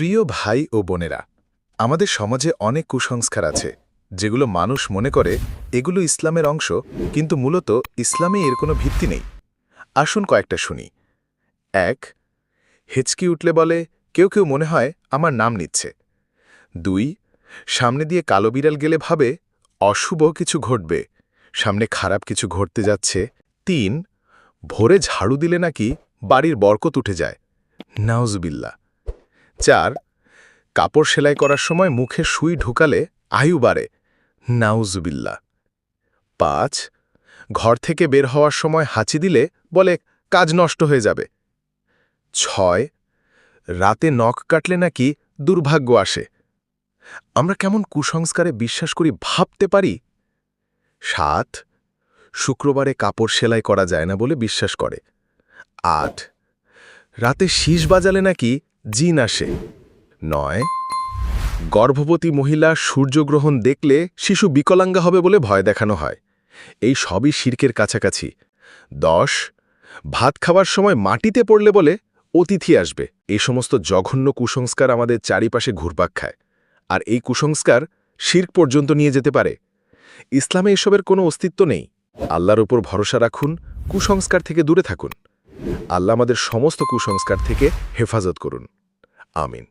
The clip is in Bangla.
প্রিয় ভাই ও বোনেরা, আমাদের সমাজে অনেক কুসংস্কার আছে, যেগুলো মানুষ মনে করে এগুলো ইসলামের অংশ, কিন্তু মূলত ইসলামে এর কোনো ভিত্তি নেই। আসুন কয়েকটা শুনি। এক, হেঁচকি উঠলে বলে, কেউ কেউ মনে হয় আমার নাম নিচ্ছে। দুই, সামনে দিয়ে কালো বিড়াল গেলে ভাবে, অশুভ কিছু ঘটবে। সামনে খারাপ কিছু ঘটতে যাচ্ছে। তিন, ভোরে ঝাড়ু দিলে নাকি বাড়ির বরকত উঠে যায়। নাউজবিল্লা চার, কাপড় সেলাই করার সময় মুখে সুই ঢুকালে আয়ু বাড়ে। নাউজুবিল্লা পাঁচ, ঘর থেকে বের হওয়ার সময় হাঁচি দিলে বলে কাজ নষ্ট হয়ে যাবে। ছয়, রাতে নখ কাটলে নাকি দুর্ভাগ্য আসে। আমরা কেমন কুসংস্কারে বিশ্বাস করি ভাবতে পারি? সাত, শুক্রবারে কাপড় সেলাই করা যায় না বলে বিশ্বাস করে। আট, রাতে শীষ বাজালে নাকি জিন আসে। নয়, গর্ভবতী মহিলা সূর্যগ্রহণ দেখলে শিশু বিকলাঙ্গা হবে বলে ভয় দেখানো হয়। এই সবই শির্কের কাছাকাছি। দশ, ভাত খাওয়ার সময় মাটিতে পড়লে বলে অতিথি আসবে। এই সমস্ত জঘন্য কুসংস্কার আমাদের চারিপাশে ঘুরপাক খায়। আর এই কুসংস্কার শির্ক পর্যন্ত নিয়ে যেতে পারে। ইসলামে এসবের কোনো অস্তিত্ব নেই। আল্লাহর উপর ভরসা রাখুন, কুসংস্কার থেকে দূরে থাকুন। আল্লাহ আমাদের সমস্ত কুসংস্কার থেকে হেফাজত করুন। Amin.